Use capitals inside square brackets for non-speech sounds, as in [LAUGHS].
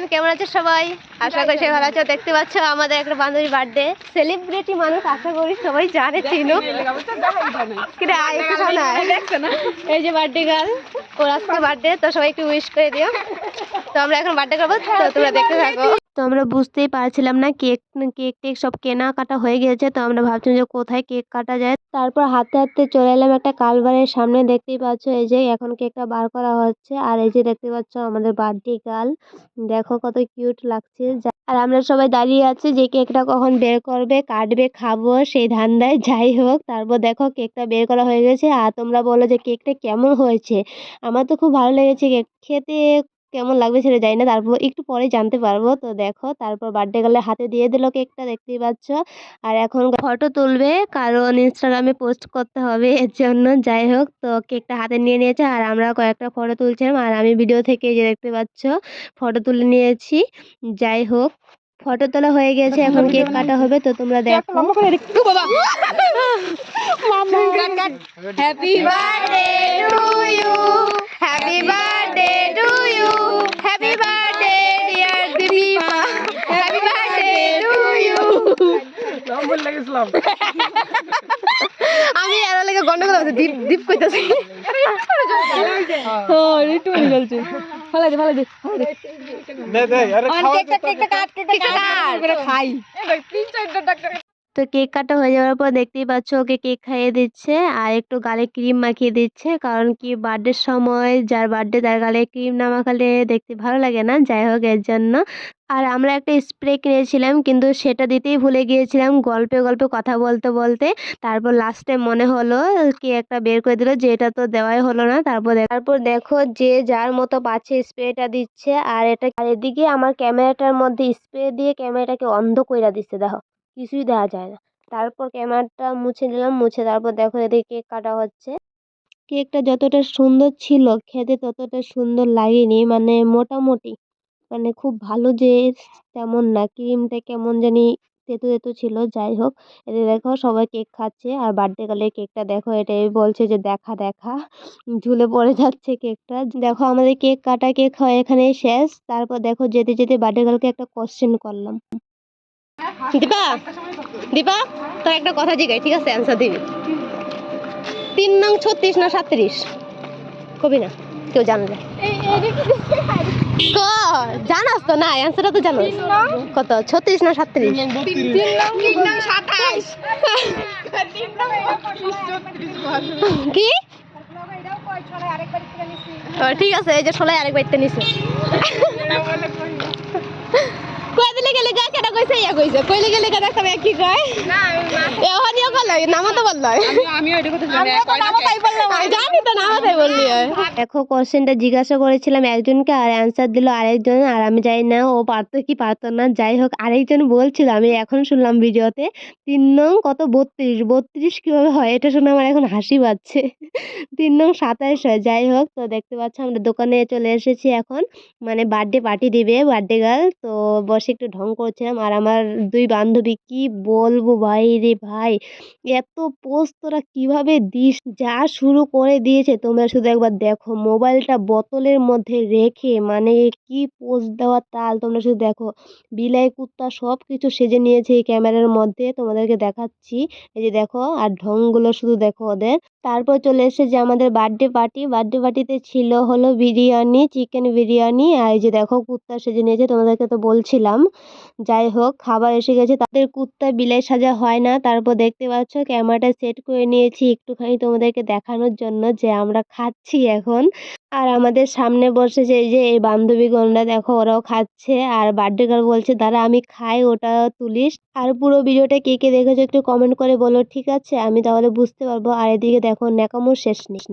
Everyone কেমন আছে সবাই? আশা করি সবাই ভালো আছো। দেখতে পাচ্ছ আমাদের একটা বান্ধবীর বার্থডে সেলিব্রিটি মানুষ আশা করি সবাই জানে চিনো। এই যে বার্থডে গার্ল ওর আজকে বার্থডে তো সবাই একটু উইশ করে দিও। তো আমরা এখন বার্থডে করব তো তোমরা দেখতে থাকো। তো আমরা বুঝতেই পারছিলাম না কেক কেক টেক সব কেনা কাটা হয়ে গেছে তো আমরা ভাবছিলাম যে কোথায় কেক কাটা যায়। তারপর হাতে হাতে চলে এলাম একটা কালবারের সামনে। দেখতেই পাচ্ছ এই যে এখন কেকটা বার করা হচ্ছে। আর এই যে দেখতে পাচ্ছ আমাদের বার্থডে গার্ল। দেখো কত কিউট লাগছে। আর আমরা সবাই দাঁড়িয়ে আছি যে কেকটা কখন বের করবে, কাটবে, খাব, সেই ধান্দায়। যাই হোক, তারপর দেখো কেকটা বের করা হয়ে গেছে। আর তোমরা বলো যে কেকটা কেমন হয়েছে? আমার তো খুব ভালো লেগেছে কেক। খেতে কেমন লাগবে সেটা জানি না। তারপর একটু পরে জানতে পারব। তো দেখো তারপর বার্থডে গার্লের হাতে দিয়ে দিল কেকটা দেখতেই পাচ্ছ। আর এখন ফটো তুলবে কারণ ইনস্টাগ্রামে পোস্ট করতে হবে এর জন্য। যাই হোক তো কেকটা হাতে নিয়ে নিয়েছে আর আমরা কয়েকটা ফটো তুলছিলাম। আর আমি ভিডিও থেকে যে দেখতে পাচ্ছ ফটো তুলে নিয়েছি। যাই হোক ফটো তোলা হয়ে গেছে এখন কেক কাটা হবে। তো তোমরা দেখো। Happy birthday to you happy birthday [LAUGHS] আমি এর লাগে গন্ডগোল আছে দীপ দীপ কইতাছি। তো কেক কাটা হয়ে যাওয়ার পর দেখতেই পাচ্ছ ওকে কেক খাইয়ে দিচ্ছে আর একটু গালে ক্রিম মাখিয়ে দিচ্ছে। কারণ কি বার্থডের সময় যার বার্থডে তার গালে ক্রিম না মাখালে দেখতে ভালো লাগে না, যাই হোক এর জন্য। আর আমরা একটা স্প্রে কিনেছিলাম কিন্তু সেটা দিতেই ভুলে গিয়েছিলাম গল্পে গল্পে কথা বলতে বলতে। তারপর লাস্টে মনে হলো কে একটা বের করে দিল যে এটা তো দেওয়াই হলো না। তারপর তারপর দেখো যে যার মতো পাচ্ছে স্প্রেটা দিচ্ছে আর এটা এদিকে আমার ক্যামেরাটার মধ্যে স্প্রে দিয়ে ক্যামেরাটাকে অন্ধ কইরা দিচ্ছে, দেখো। কিছুই দেখা যায় না। তারপর ক্যামেরাটা মুছে দিলাম মুছে তারপর দেখো এদিকে কেক কাটা হচ্ছে। কেকটা যতটা সুন্দর ছিল, খেতে ততটা সুন্দর লাগেনি মানে মোটামুটি মানে খুব ভালো যে তেমন না, ক্রিমটা কেমন জানি তেতো তেতো ছিল, যাই হোক। এতে দেখো সবাই কেক খাচ্ছে, আর বার্থডে গার্লে কেকটা দেখো, এটাই বলছে যে দেখা দেখা, ঝুলে পড়ে যাচ্ছে কেকটা। দেখো আমাদের কেক কাটা, কেক হয় এখানে শেষ। তারপর দেখো যেতে যেতে বার্থডে গার্লকে একটা কোশ্চেন করলাম। দীপা দীপা তোর একটা কথা জিগাই ঠিক আছে? অ্যান্সার দিবি। তিন নং ছত্রিশ না সাত্রিশ কবি না কেউ জানলে জানাস তো না অ্যান্সারটা তো জানো কত ছত্রিশ না সাত্রিশ কি? ঠিক আছে এই যে ষোলাই আরেক বাইতে নিছে। দিলে গেলে? কইছে ইয়া কইছে। কইলে গেলে গা দেখা কি কয়? এখন ইয়া বলল নামা তো বলল। আমি। জানি তো নামাতাই বললি। দেখো কোশ্চেনটা জিজ্ঞাসা করেছিলাম একজনকে, আর অ্যান্সার দিল আরেকজন, আর আমি জানি না ও পারতো কি পারতো না। যাই হোক, আরেকজন বলছিল, আমি এখন শুনলাম ভিডিওতে, তিন নং কত বত্রিশ? বত্রিশ কীভাবে হয়? এটা শুনে আমার এখন হাসি পাচ্ছে। তিন নং সাতাইশ হয়। যাই হোক, তো দেখতে পাচ্ছ আমরা দোকানে চলে এসেছি এখন। মানে বার্থডে পার্টি দিবে বার্থডে গার্ল তো বসে একটু ঢং করছিলাম, আর আমার দুই বান্ধবী, কি বলব ভাই রে ভাই? এত পোস্ট তোরা কীভাবে দিস? যা শুরু করে দিয়েছে, তোমরা শুধু একবার দেখো। মোবাইলটা বোতলের মধ্যে রেখে মানে কি পোজ দেওয়া তাল তোমরা শুধু দেখো। বিলাই, কুত্তা সব কিছু সেজে নিয়েছে এই ক্যামেরার মধ্যে। তোমাদেরকে দেখাচ্ছি। এই যে দেখো, আর ঢংগুলো শুধু দেখো ওদের। তারপর চলে এসেছে আমাদের বার্থডে পার্টি বার্থডে পার্টিতে ছিল হলো বিরিয়ানি চিকেন বিরিয়ানি। আর এই যে দেখো কুত্তা সেজে নিয়েছে, তোমাদেরকে তো বলছিলাম। যাই হোক, খাবার এসে গেছে। তাদের কুত্তা বিলাই সাজা হয় না। তারপর দেখতে পাচ্ছ ক্যামেরাটা সেট করে নিয়েছি একটুখানি তোমাদেরকে দেখানোর জন্য যে আমরা খাচ্ছি এখন। আর আমাদের সামনে বসেছে এই যে, এই বান্ধবীগণরা দেখো, ওরাও খাচ্ছে। আর বার্থডে গার্ল বলছে, দাঁড়া, আমি খাই, ওটা তুলিস। আর পুরো ভিডিওটা কে কে দেখেছ একটু কমেন্ট করে বলো, ঠিক আছে? আমি তাহলে বুঝতে পারব। আর এদিকে দেখো ন্যাকামো শেষ নেই।